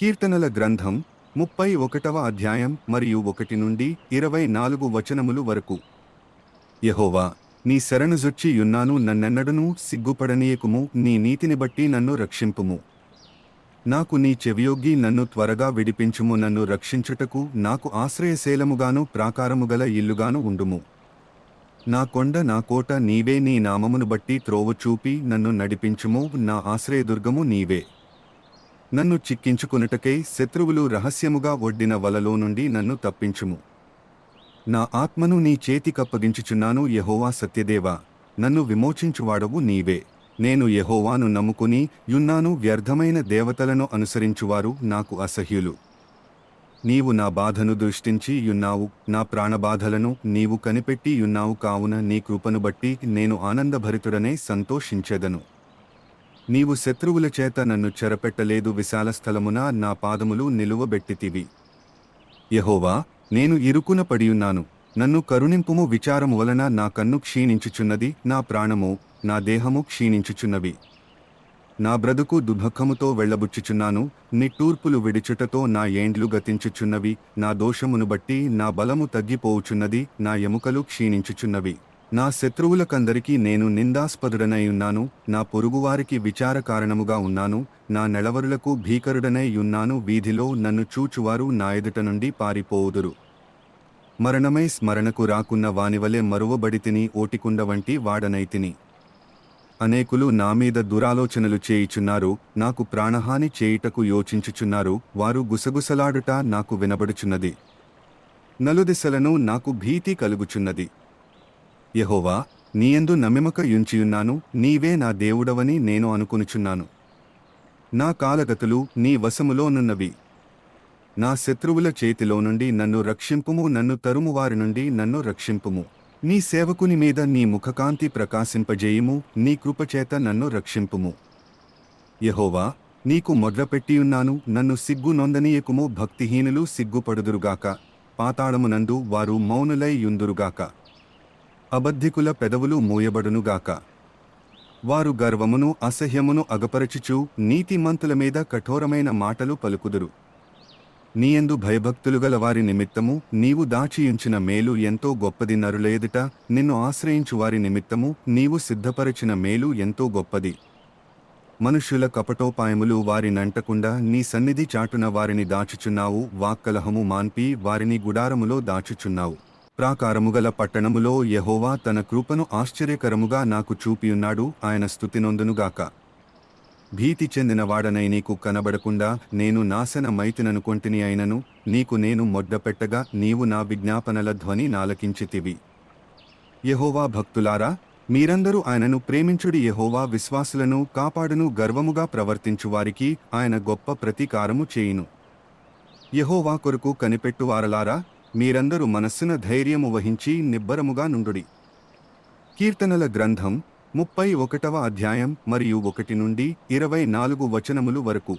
కీర్తనల గ్రంథం ముప్పై ఒకటవ అధ్యాయం మరియు ఒకటి నుండి ఇరవై నాలుగు వచనములు వరకు. యహోవా నీ శరణుజొచ్చి యున్నాను నన్నెన్నడనూ సిగ్గుపడనీయకుము నీ నీతిని బట్టి నన్ను రక్షింపుము. నాకు నీ చెవియోగి నన్ను త్వరగా విడిపించుము నన్ను రక్షించుటకు నాకు ఆశ్రయశైలముగాను ప్రాకారముగల ఇల్లుగాను ఉండుము. నా కొండ నా కోట నీవే నీ నామమును బట్టి త్రోవ చూపి నన్ను నడిపించుము నా ఆశ్రయదుర్గము నీవే. నన్ను చిక్కించుకునుటకై శత్రువులు రహస్యముగా ఒడ్డిన వలలో నుండి నన్ను తప్పించుము. నా ఆత్మను నీ చేతికప్పగించుచున్నాను యహోవా సత్యదేవా. నన్ను విమోచించువాడవు నీవే. నేను యహోవాను నమ్ముకుని యున్నాను వ్యర్థమైన దేవతలను అనుసరించువారు నాకు అసహ్యులు. నీవు నా బాధను దృష్టించి యున్నావు నా ప్రాణబాధలను నీవు కనిపెట్టి యున్నావు కావున నీ కృపను బట్టి నేను ఆనందభరితుడనే సంతోషించెదను. నీవు శత్రువుల చేత నన్ను చెరపెట్టలేదు విశాల స్థలమున నా పాదములు నిలువబెట్టితివి. యహోవా నేను ఇరుకున పడియున్నాను. నన్ను కరుణింపుము విచారము వలన నా కన్ను క్షీణించుచున్నది నా ప్రాణము నా దేహము క్షీణించుచున్నవి. నా బ్రతుకు దుఃఖముతో వెళ్ళబుచ్చుచున్నాను నిట్టూర్పులు విడిచుటతో నా ఏండ్లు గతించుచున్నవి నా దోషమును బట్టి నా బలము తగ్గిపోవుచున్నది నా ఎముకలు క్షీణించుచున్నవి. నా శత్రువులకందరికీ నేను నిందాస్పదుడనై ఉన్నాను నా పొరుగువారికి విచార కారణముగా ఉన్నాను నా నెలవరులకు భీకరుడనై ఉన్నాను వీధిలో నన్ను చూచువారు నా ఎదుట నుండి పారిపోవుదురు. మరణమై స్మరణకు రాకున్న వానివలె మరువబడితిని ఓటికుండ వంటి వాడనైతిని అనేకులు నా మీద దురాలోచనలు చేయుచున్నారు నాకు ప్రాణహాని చేయుటకు యోచించుచున్నారు వారు గుసగుసలాడుట నాకు వినబడుచున్నది. నలుదిశలను నాకు భీతి కలుగుచున్నది. యహోవా నీయందు నమ్మిమక యుంచియున్నాను నీవే నా దేవుడవని నేను అనుకొనుచున్నాను. నా కాలగతులు నీ వశములోనున్నవి నా శత్రువుల చేతిలో నుండి నన్ను రక్షింపుము నన్ను తరుము వారి నుండి నన్ను రక్షింపుము. నీ సేవకుని మీద నీ ముఖకాంతి ప్రకాశింపజేయుము నీ కృపచేత నన్ను రక్షింపుము. యహోవా నీకు మొదలుపెట్టియున్నాను నన్ను సిగ్గు నొందనీయకుము భక్తిహీనులు సిగ్గుపడుదురుగాక. పాతాళమునందు వారు మౌనులై యుందురుగాక. అబద్ధికుల పెదవులు మూయబడునుగాక వారు గర్వమును అసహ్యమును అగపరచుచు నీతిమంతుల మీద కఠోరమైన మాటలు పలుకుదురు. నీయందు భయభక్తులు గల వారి నిమిత్తము నీవు దాచియుంచిన మేలు ఎంతో గొప్పది నరులేదుట నిన్ను ఆశ్రయించు వారి నిమిత్తము నీవు సిద్ధపరచిన మేలు ఎంతో గొప్పది. మనుష్యుల కపటోపాయములు వారి నంటకుండా నీ సన్నిధి చాటున వారిని దాచుచున్నావు వాక్కలహము మాన్పి వారిని గుడారములో దాచుచున్నావు. ప్రాకారముగల పట్టణములో యహోవా తన కృపను ఆశ్చర్యకరముగా నాకు చూపియున్నాడు ఆయన స్థుతినొందునుగాక భీతి చెందిన వాడనై నీకు కనబడకుండా నేను నాశనమైతిననుకొంటిని అయినను నీకు నేను మొడ్డపెట్టగా నీవు నా విజ్ఞాపనల ధ్వని నాలకించితివి. యహోవా భక్తులారా మీరందరూ ఆయనను ప్రేమించుడి యహోవా విశ్వాసులను కాపాడును గర్వముగా ప్రవర్తించు వారికి ఆయన గొప్ప ప్రతీకారము చేయును. యహోవా కొరకు కనిపెట్టువారలారా మీరందరూ మనస్సున ధైర్యము వహించి నిబ్బరముగా నుండుడి. కీర్తనల గ్రంథం ముప్పై ఒకటవ అధ్యాయం మరియు ఒకటి నుండి ఇరవై నాలుగు వచనములు వరకు.